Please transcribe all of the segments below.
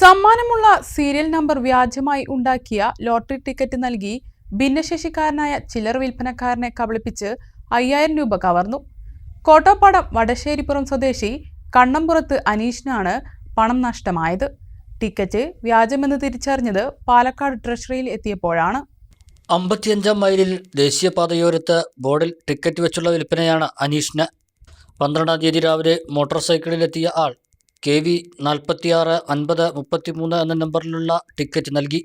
സമ്മാനമുള്ള serial number വ്യാജമായി ഉണ്ടാക്കിയ lottery ticket നൽകി ഭിന്നശേഷിക്കാരനായ ചിലർ വിൽപ്പനക്കാരനെ കബളിപ്പിച്ച് അയ്യായിരം രൂപ കവർന്നു. കോട്ടോപ്പാടം വടശ്ശേരിപ്പുറം സ്വദേശി കണ്ണമ്പുറത്ത് അനീഷിനാണ് പണം നഷ്ടമായത്. ടിക്കറ്റ് വ്യാജമെന്ന് തിരിച്ചറിഞ്ഞത് പാലക്കാട് ട്രഷറിയിൽ എത്തിയപ്പോഴാണ്. അമ്പത്തിയഞ്ചാം മൈലിൽ ദേശീയപാതയോരത്ത് ബോർഡിൽ ടിക്കറ്റ് വെച്ചുള്ള വിൽപ്പനയാണ് അനീഷിന്. പന്ത്രണ്ടാം തീയതി രാവിലെ മോട്ടോർ സൈക്കിളിലെത്തിയ ആൾ കെ വി നാൽപ്പത്തിയാറ് അൻപത് മുപ്പത്തിമൂന്ന് എന്ന നമ്പറിലുള്ള ടിക്കറ്റ് നൽകി.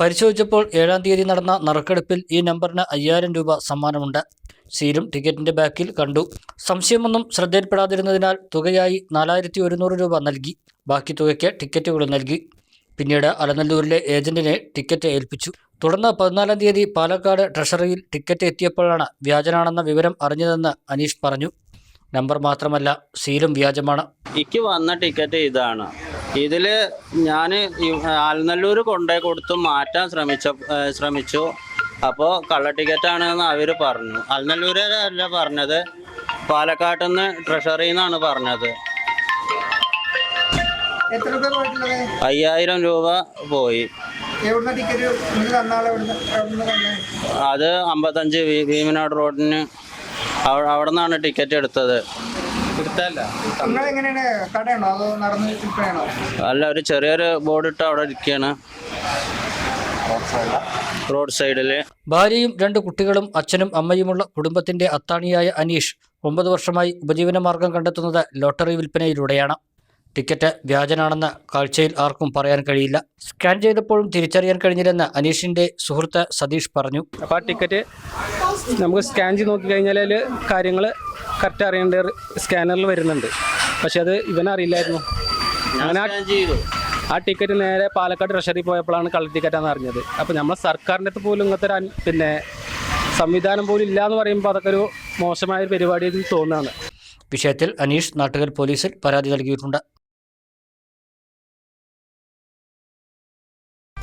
പരിശോധിച്ചപ്പോൾ ഏഴാം തീയതി നടന്ന നറുക്കെടുപ്പിൽ ഈ നമ്പറിന് അയ്യായിരം രൂപ സമ്മാനമുണ്ട്. സീലും ടിക്കറ്റിന്റെ ബാക്കിൽ കണ്ടു. സംശയമൊന്നും ശ്രദ്ധയിൽപ്പെടാതിരുന്നതിനാൽ തുകയായി നാലായിരത്തി ഒരുന്നൂറ് രൂപ നൽകി. ബാക്കി തുകയ്ക്ക് ടിക്കറ്റുകൾ നൽകി. പിന്നീട് അലനല്ലൂരിലെ ഏജന്റിനെ ടിക്കറ്റ് ഏൽപ്പിച്ചു. തുടർന്ന് പതിനാലാം തീയതി പാലക്കാട് ട്രഷറിയിൽ ടിക്കറ്റ് എത്തിയപ്പോഴാണ് വ്യാജനാണെന്ന വിവരം അറിഞ്ഞതെന്ന് അനീഷ് പറഞ്ഞു. നമ്പർ മാത്രമല്ല സീലും വ്യാജമാണ്. എനിക്ക് വന്ന ടിക്കറ്റ് ഇതാണ്. ഇതിൽ ഞാൻ ആൽനല്ലൂർ കൊണ്ടേ കൊടുത്തു മാറ്റാൻ ശ്രമിച്ച ശ്രമിച്ചു. അപ്പോൾ കള്ള ടിക്കറ്റാണെന്ന് അവർ പറഞ്ഞു. ആൽനല്ലൂരല്ല പറഞ്ഞത് പാലക്കാട്ട് നിന്ന് ട്രഷറിയിൽ നിന്നാണ് പറഞ്ഞത്. എത്ര രൂപ പോയിട്ടുള്ളത്? അയ്യായിരം രൂപ പോയി. അത് അമ്പത്തഞ്ച് ഭീമനാട് റോഡിന് അവിടെ നിന്നാണ് ടിക്കറ്റ് എടുത്തത്. നിങ്ങൾ എങ്ങനെയാണ് കടയാണോ അതോ നടന്ന് വിൽപ്പനയാണോ അല്ല ഒരു ചെറിയൊരു ബോർഡ് ഇട്ട് അവിടെ ഇരിക്കുകയാണ് റോഡ് സൈഡിൽ ഭാര്യയും രണ്ട് കുട്ടികളും അച്ഛനും അമ്മയുമുള്ള കുടുംബത്തിന്റെ അത്താണിയായ അനീഷ് ഒമ്പത് വർഷമായി ഉപജീവന മാർഗം കണ്ടെത്തുന്നത് ലോട്ടറി വിൽപ്പനയിലൂടെയാണ്. ടിക്കറ്റ് വ്യാജനാണെന്ന കാഴ്ചയിൽ ആർക്കും പറയാൻ കഴിയില്ല. സ്കാൻ ചെയ്തപ്പോഴും തിരിച്ചറിയാൻ കഴിഞ്ഞില്ലെന്ന് അനീഷിന്റെ സുഹൃത്ത് സതീഷ് പറഞ്ഞു. അപ്പോൾ ആ ടിക്കറ്റ് നമുക്ക് സ്കാൻ ചെയ്ത് നോക്കിക്കഴിഞ്ഞാൽ അതിൽ കാര്യങ്ങൾ കറക്റ്റ് അറിയേണ്ട സ്കാനറിൽ വരുന്നുണ്ട്. പക്ഷെ അത് ഇവനറിയില്ലായിരുന്നു അങ്ങനെ ആ ടിക്കറ്റ് നേരെ പാലക്കാട് ട്രഷറി പോയപ്പോഴാണ് കളർ ടിക്കറ്റാന്ന് അറിഞ്ഞത്. അപ്പോൾ നമ്മളെ സർക്കാരിന്റെ അടുത്ത് പോലും ഇങ്ങനത്തെ ഒരു പിന്നെ സംവിധാനം പോലും ഇല്ല എന്ന് പറയുമ്പോൾ അതൊക്കെ ഒരു മോശമായ ഒരു പരിപാടി തോന്നുകയാണ്. വിഷയത്തിൽ അനീഷ് നാട്ടുകാർ പോലീസിൽ പരാതി നൽകിയിട്ടുണ്ട്.